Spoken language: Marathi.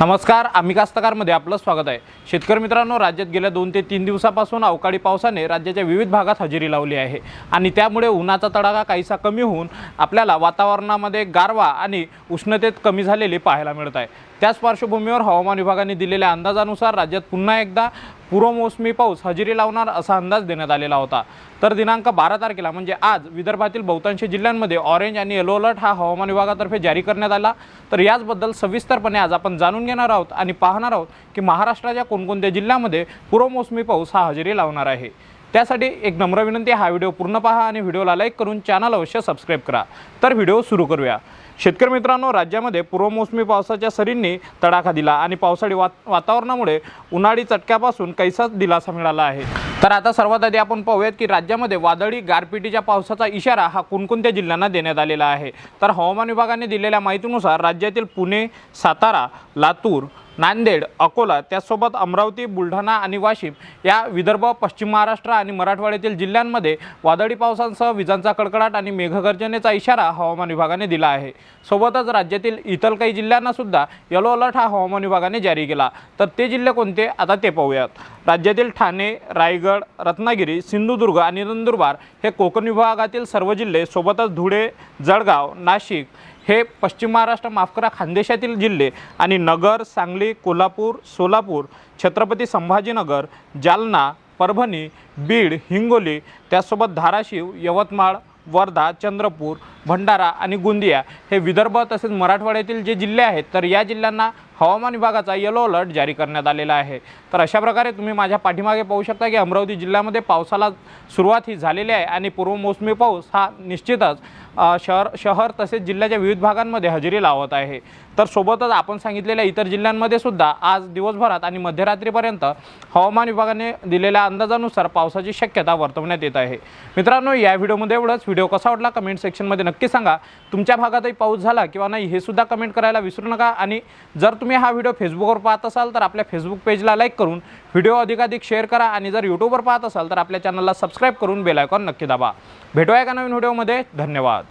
नमस्कार आम्ही कास्तकारमध्ये आपलं स्वागत आहे. शेतकरी मित्रांनो राज्यात गेल्या दोन ते तीन दिवसापासून अवकाळी पावसाने राज्याच्या विविध भागात हजेरी लावली आहे. आणि त्यामुळे उन्हाचा तडाखा काहीसा कमी होऊन आपल्याला वातावरणामध्ये गारवा आणि उष्णतेत कमी झालेली पाहायला मिळत आहे. त्याच पार्श्वभूमीवर हवामान विभागाने दिलेल्या अंदाजानुसार राज्यात पुन्हा एकदा पूर्वमोसमी पाऊस हजेरी लावणार असा अंदाज देण्यात आलेला होता. तर दिनांक बारा तारखेला म्हणजे आज विदर्भातील बहुतांश जिल्ह्यांमध्ये ऑरेंज आणि येलो अलर्ट हा हवामान विभागातर्फे जारी करण्यात आला. तर याचबद्दल सविस्तरपणे आज आपण जाणून घेणार आहोत आणि पाहणार आहोत की महाराष्ट्राच्या कोणकोणत्या जिल्ह्यामध्ये पूर्वमोसमी पाऊस हा हजेरी लावणार आहे. त्यासाठी एक नम्र विनंती हा व्हिडिओ पूर्ण पहा आणि व्हिडिओला लाईक करून चॅनल अवश्य सबस्क्राईब करा. तर व्हिडिओ सुरू करूया. शेतकरी मित्रांनो राज्यामध्ये पूर्वमोसमी पावसाच्या सरींनी तडाखा दिला आणि पावसाळी वात वातावरणामुळे उन्हाळी चटक्यापासून कैसाच दिलासा मिळाला आहे? तर आता सर्वात आधी आपण पाहूयात की राज्यामध्ये वादळी गारपिटीच्या पावसाचा इशारा हा कोणकोणत्या जिल्ह्यांना देण्यात आलेला आहे? तर हवामान विभागाने दिलेल्या माहितीनुसार राज्यातील पुणे सातारा लातूर नांदेड अकोला त्याचसोबत अमरावती बुलढाणा आणि वाशिम या विदर्भ पश्चिम महाराष्ट्र आणि मराठवाड्यातील जिल्ह्यांमध्ये वादळी पावसांसह विजांचा कडकडाट आणि मेघगर्जनेचा इशारा हवामान विभागाने दिला आहे. सोबतच राज्यातील इतर काही जिल्ह्यांना सुद्धा येलो अलर्ट हा हवामान विभागाने जारी केला. तर ते जिल्हे कोणते? आता ते पाहूयात. राज्यातील ठाणे रायगड रत्नागिरी सिंधुदुर्ग आणि नंदुरबार हे कोकण विभागातील सर्व जिल्हे सोबतच धुळे जळगाव नाशिक हे पश्चिम महाराष्ट्र माफ करा खानदेशातील जिल्हे आणि नगर सांगली कोल्हापूर सोलापूर छत्रपती संभाजीनगर जालना परभणी बीड हिंगोली त्याचसोबत धाराशिव यवतमाळ वर्धा चंद्रपूर भंडारा आणि गोंदिया हे विदर्भ तसेच मराठवाड्यातील जे जिल्हे आहेत तर या जिल्ह्यांना हवामान विभागाचा येलो अलर्ट जारी करण्यात आलेला आहे. तर अशा प्रकारे तुम्ही माझ्या पाठीमागे पाहू शकता की अमरावती जिल्ह्यामध्ये पावसाला सुरुवात ही झालेली आहे आणि पूर्वमोसमी पाऊस हा निश्चितच शहर शहर तसेच जिल्ह्याच्या विविध भागांमध्ये हजेरी लावत आहे. तर सोबतच आपण सांगितलेल्या इतर जिल्ह्यांमध्ये सुद्धा आज दिवसभरात आणि मध्यरात्रीपर्यंत हवामान विभागाने दिलेल्या अंदाजानुसार पावसाची शक्यता वर्तवण्यात येत आहे. मित्रांनो या व्हिडिओमध्ये एवढंच. व्हिडिओ कसा वाटला कमेंट सेक्शनमध्ये नक्की सांगा. तुमच्या भागातही पाऊस झाला किंवा नाही हे सुद्धा कमेंट करायला विसरू नका आणि जर तुम्ही हा व्हिडिओ फेसबुकवर पाहत असाल तर आपल्या फेसबुक पेजला लाईक करून व्हिडिओ अधिकाधिक शेअर करा आणि जर यूट्यूबवर पाहत असाल तर आपल्या चॅनलला सबस्क्राईब करून बेल आयकॉन नक्की दाबा. भेटूया एका नवीन व्हिडिओमध्ये धन्यवाद.